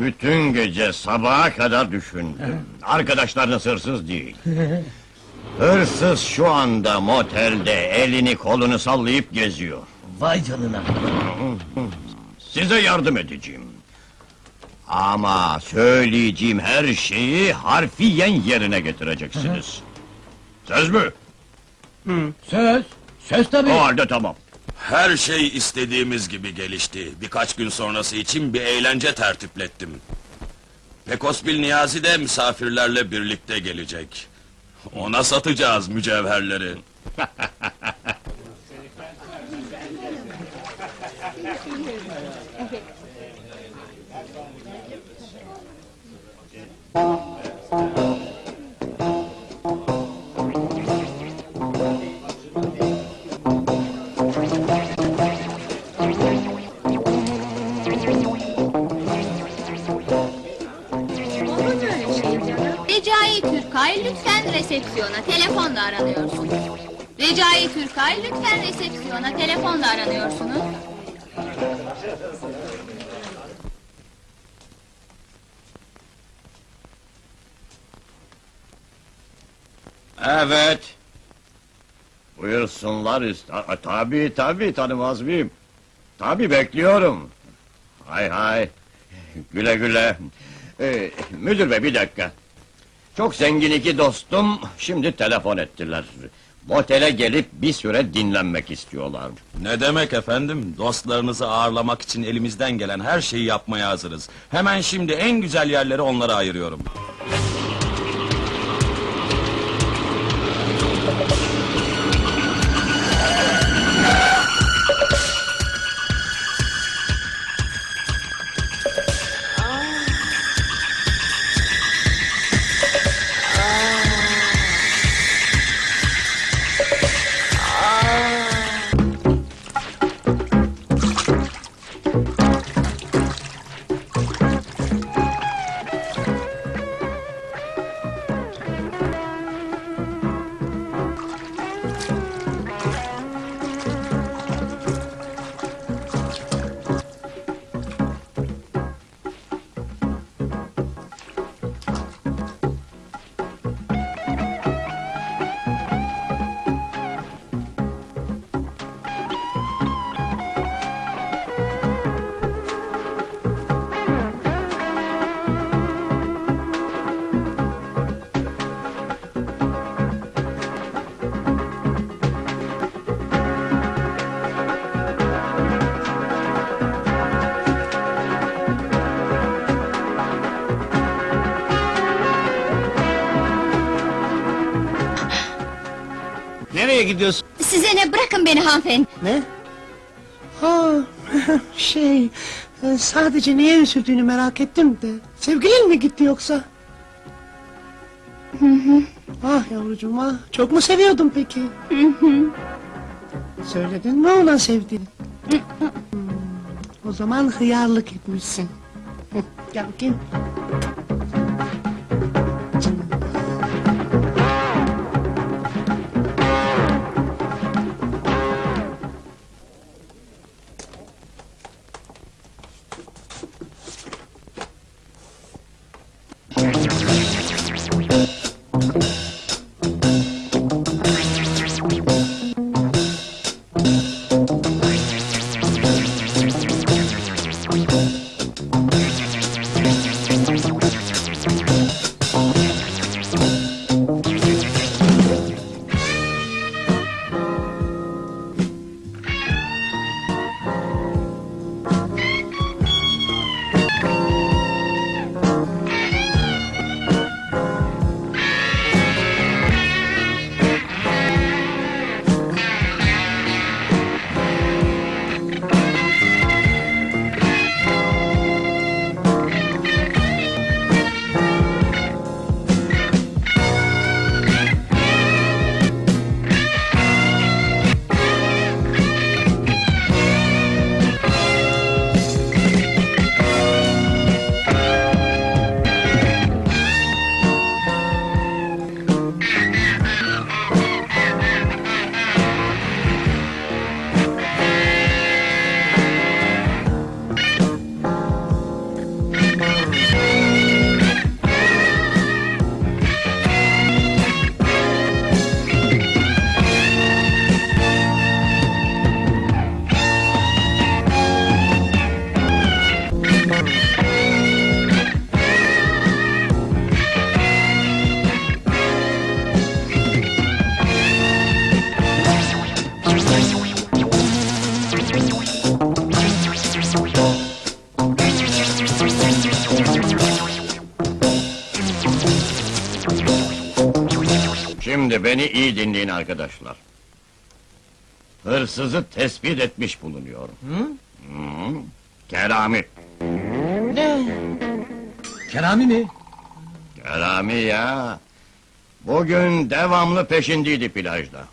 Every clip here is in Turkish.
Bütün gece sabaha kadar düşündüm. Arkadaşlarınız hırsız değil. Hırsız şu anda motelde elini kolunu sallayıp geziyor. Vay canına. Size yardım edeceğim. Ama söyleyeceğim her şeyi harfiyen yerine getireceksiniz. Söz mü? Söz. Söz tabii. O halde tamam. Her şey istediğimiz gibi gelişti. Birkaç gün sonrası için bir eğlence tertiplettim. Pekosbil Niyazi de misafirlerle birlikte gelecek. Ona satacağız mücevherleri. resepsiyona telefonla aranıyorsunuz. Recai Türkay lütfen resepsiyona telefonla aranıyorsunuz. Evet. Buyursunlar. ist- Tabi tabi tanımaz mıyım? Tabi bekliyorum. Hay hay. Güle güle. Ee, müdür bey bir dakika. Çok zengin iki dostum şimdi telefon ettiler. Motele gelip bir süre dinlenmek istiyorlar. Ne demek efendim? Dostlarınızı ağırlamak için elimizden gelen her şeyi yapmaya hazırız. Hemen şimdi en güzel yerleri onlara ayırıyorum. Nereye gidiyorsun? Size ne bırakın beni hanımefendi. Ne? Ha, şey, sadece niye üzüldüğünü merak ettim de. Sevgilin mi gitti yoksa? Ah yavrucuğum ah, çok mu seviyordun peki? Söyledin mi ona sevdiğini? Hmm, o zaman hıyarlık etmişsin. Gel bakayım. Şimdi beni iyi dinleyin arkadaşlar. Hırsızı tespit etmiş bulunuyorum. Hı? Hı? Kerami. Ne? Kerami mi? Kerami ya. Bugün devamlı peşindeydi plajda.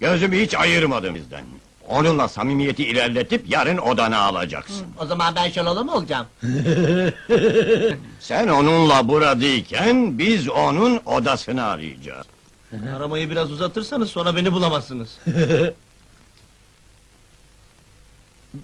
Gözümü hiç ayırmadım bizden. Onunla samimiyeti ilerletip yarın odana alacaksın. O zaman ben şalalı mı olacağım? Sen onunla buradayken biz onun odasını arayacağız. Aramayı biraz uzatırsanız sonra beni bulamazsınız.